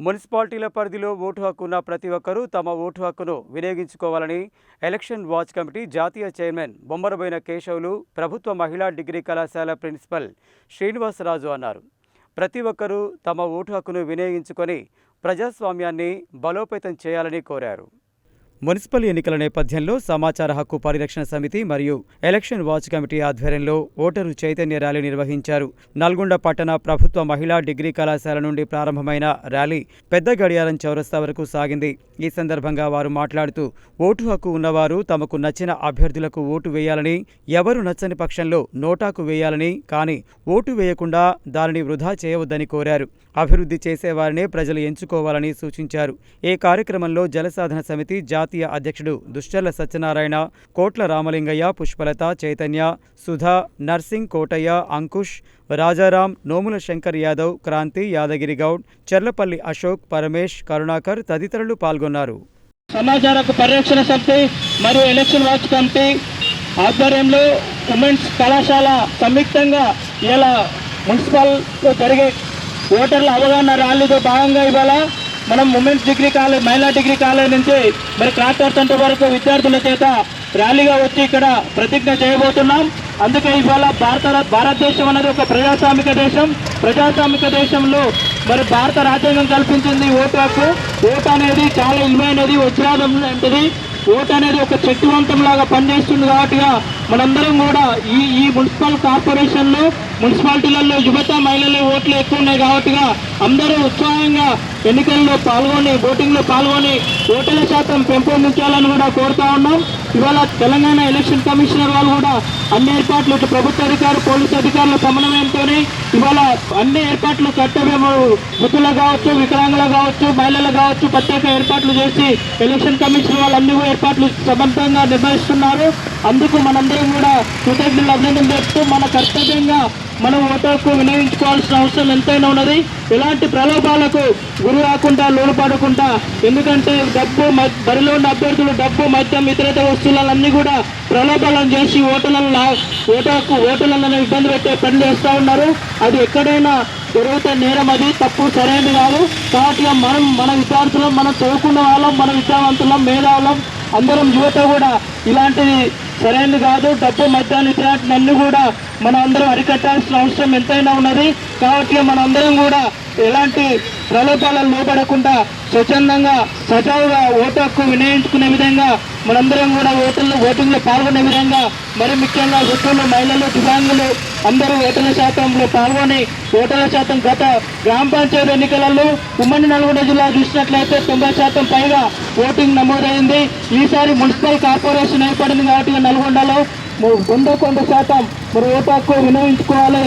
మున్సిపాలిటీల పరిధిలో ఓటు హక్కున్న ప్రతి ఒక్కరూ తమ ఓటు హక్కును వినియోగించుకోవాలని ఎలక్షన్ వాచ్ కమిటీ జాతీయ చైర్మన్ బొమ్మరబోయిన కేశవులు ప్రభుత్వ మహిళా డిగ్రీ కళాశాల ప్రిన్సిపల్ శ్రీనివాసరాజు అన్నారు. ప్రతి ఒక్కరూ తమ ఓటు హక్కును వినియోగించుకొని ప్రజాస్వామ్యాన్ని బలోపేతం చేయాలని కోరారు. మున్సిపల్ ఎన్నికల నేపథ్యంలో సమాచార హక్కు పరిరక్షణ సమితి మరియు ఎలక్షన్ వాచ్ కమిటీ ఆధ్వర్యంలో ఓటరు చైతన్య ర్యాలీ నిర్వహించారు. నల్గొండ పట్టణ ప్రభుత్వ మహిళా డిగ్రీ కళాశాల నుండి ప్రారంభమైన ర్యాలీ పెద్ద గడియారం చౌరస్తా వరకు సాగింది. ఈ సందర్భంగా వారు మాట్లాడుతూ ఓటు హక్కు ఉన్నవారు తమకు నచ్చిన అభ్యర్థులకు ఓటు వేయాలని ఎవరు నచ్చని పక్షంలో నోటాకు వేయాలని కానీ ఓటు వేయకుండా దానిని వృధా చేయవద్దని కోరారు. అభివృద్ధి చేసేవారినే ప్రజలు ఎంచుకోవాలని సూచించారు. ఈ కార్యక్రమంలో జలసాధన సమితి జాతీయ అధ్యక్షుడు దుశ్చర్ల సత్యనారాయణ కోట్ల రామలింగయ్య పుష్పలత చైతన్య సుధా నర్సింగ్ కోటయ్య అంకుష్ రాజారాం నోముల శంకర్ యాదవ్ క్రాంతి యాదగిరి గౌడ్ చెర్లపల్లి అశోక్ పరమేష్ కరుణాకర్ తదితరులు పాల్గొన్నారు. సమాచార పరిరక్షణ సమితి మరియు ఎలక్షన్ వాచ్ కమిటీ ఆధ్వర్యంలో ఉమెన్స్ కళాశాల సంయుక్తంగా ఇలా మున్సిపల్లో జరిగే ఓటర్ల అవగాహన ర్యాలీతో భాగంగా ఇవాళ మనం ఉమెన్స్ డిగ్రీ కాలేజ్ మహిళా డిగ్రీ కాలేజ్ నుంచి మరి క్రాఫ్టర్ సెంటర్ వరకు విద్యార్థుల చేత ర్యాలీగా వచ్చి ఇక్కడ ప్రతిజ్ఞ చేయబోతున్నాం. అందుకే ఇవాళ భారత భారతదేశం అనేది ఒక ప్రజాస్వామిక దేశం. ప్రజాస్వామిక దేశంలో మరి భారత రాజ్యాంగం కల్పించింది ఓటు హక్కు. ఓటు అనేది చాలా విలువైనది వజ్రాదం లాంటిది ఓటు అనేది ఒక శక్తివంతం లాగా పనిచేస్తుంది కాబట్టి మనందరం కూడా ఈ ఈ మున్సిపల్ కార్పొరేషన్లో మున్సిపాలిటీలలో యువత మహిళలు ఓట్లు ఎక్కువ ఉన్నాయి కాబట్టి అందరూ ఉత్సాహంగా ఎన్నికల్లో పాల్గొని ఓటింగ్లో పాల్గొని ఓటర్ల శాతం పెంపొందించాలని కూడా కోరుతా ఉన్నాం. ఇవాళ తెలంగాణ ఎలక్షన్ కమిషనర్ వాళ్ళు కూడా అన్ని ఏర్పాట్లు ఇటు ప్రభుత్వ అధికారులు పోలీసు అధికారుల సమన్వయంతోనే ఇవాళ అన్ని ఏర్పాట్లు కర్తవ్యం వృద్ధులకు కావచ్చు వికలాంగులు కావచ్చు మహిళలు కావచ్చు ప్రత్యేక ఏర్పాట్లు చేసి ఎలక్షన్ కమిషన్ వాళ్ళు అన్ని ఏర్పాట్లు సమర్థంగా నిర్వహిస్తున్నారు. అందుకు మనందరం కూడా కృతజ్ఞతలు అభినందన చెప్తూ మన కర్తవ్యంగా మనం ఓటర్కు వినియోగించుకోవాల్సిన అవసరం ఎంతైనా ఉన్నది. ఎలాంటి ప్రలోభాలకు గురి కాకుండా లోనుపడకుండా ఎందుకంటే డబ్బు బరిలో ఉన్న అభ్యర్థులు డబ్బు మద్యం ఇతరత వస్తువులన్నీ కూడా ప్రలోభాలను చేసి ఓటర్లను లా- ఓటర్కు ఓటర్లను ఇబ్బంది పెట్టే పని చేస్తూ ఉన్నారు. అది ఎక్కడైనా జరిగితే నేరం అది తప్పు సరైనది కాదు. కాబట్టి మనం మన విద్యార్థులం మనం చదువుకున్న వాళ్ళం మన విద్యావంతులం మేధావులం అందరం యువత కూడా ఇలాంటి సరైనది కాదు డబ్బు మద్యాన్ని నన్ను కూడా మనం అందరం అరికట్టాల్సిన అవసరం ఎంతైనా ఉన్నది. కాబట్టి మనందరం కూడా ఎలాంటి ప్రలోభాలను లోపడకుండా స్వచ్ఛందంగా సజావుగా ఓటు హక్కు వినియోగించుకునే విధంగా మనందరం కూడా ఓటర్లు ఓటింగ్లో పాల్గొనే విధంగా మరి ముఖ్యంగా వృద్ధులు మహిళలు దివ్యాంగులు అందరూ ఓటర్ల శాతంలో పాల్గొని ఓటర్ల శాతం గత గ్రామ పంచాయతీ ఎన్నికలలో ఉమ్మడి నల్గొండ జిల్లా చూసినట్లయితే తొంభై శాతం పైగా ఓటింగ్ నమోదైంది. ఈసారి మున్సిపల్ కార్పొరేషన్ ఏర్పడింది కాబట్టి నల్గొండలో వంద కొంత శాతం మరి ఏ హక్కు వినియోగించుకోవాలి.